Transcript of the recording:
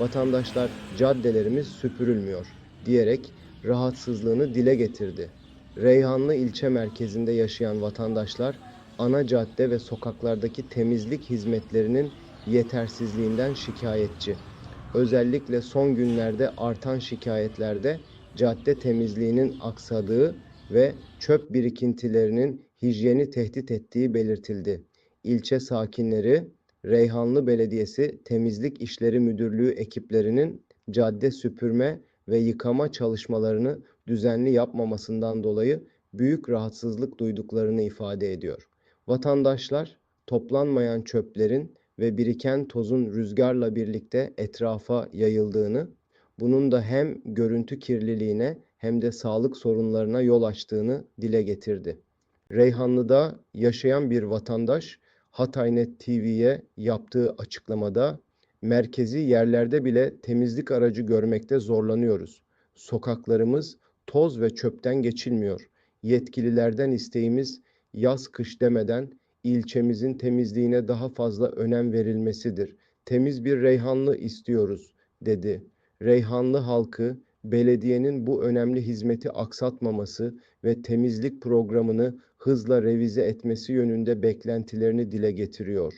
vatandaşlar caddelerimiz süpürülmüyor diyerek rahatsızlığını dile getirdi. Reyhanlı ilçe merkezinde yaşayan vatandaşlar ana cadde ve sokaklardaki temizlik hizmetlerinin yetersizliğinden şikayetçi. Özellikle son günlerde artan şikayetlerde cadde temizliğinin aksadığı ve çöp birikintilerinin hijyeni tehdit ettiği belirtildi. İlçe sakinleri Reyhanlı Belediyesi Temizlik İşleri Müdürlüğü ekiplerinin cadde süpürme ve yıkama çalışmalarını düzenli yapmamasından dolayı büyük rahatsızlık duyduklarını ifade ediyor. Vatandaşlar toplanmayan çöplerin ve biriken tozun rüzgarla birlikte etrafa yayıldığını, bunun da hem görüntü kirliliğine hem de sağlık sorunlarına yol açtığını dile getirdi. Reyhanlı'da yaşayan bir vatandaş Hataynet TV'ye yaptığı açıklamada merkezi yerlerde bile temizlik aracı görmekte zorlanıyoruz. Sokaklarımız toz ve çöpten geçilmiyor. Yetkililerden isteğimiz yaz kış demeden ilçemizin temizliğine daha fazla önem verilmesidir. Temiz bir Reyhanlı istiyoruz dedi. Reyhanlı halkı belediyenin bu önemli hizmeti aksatmaması ve temizlik programını hızla revize etmesi yönünde beklentilerini dile getiriyor.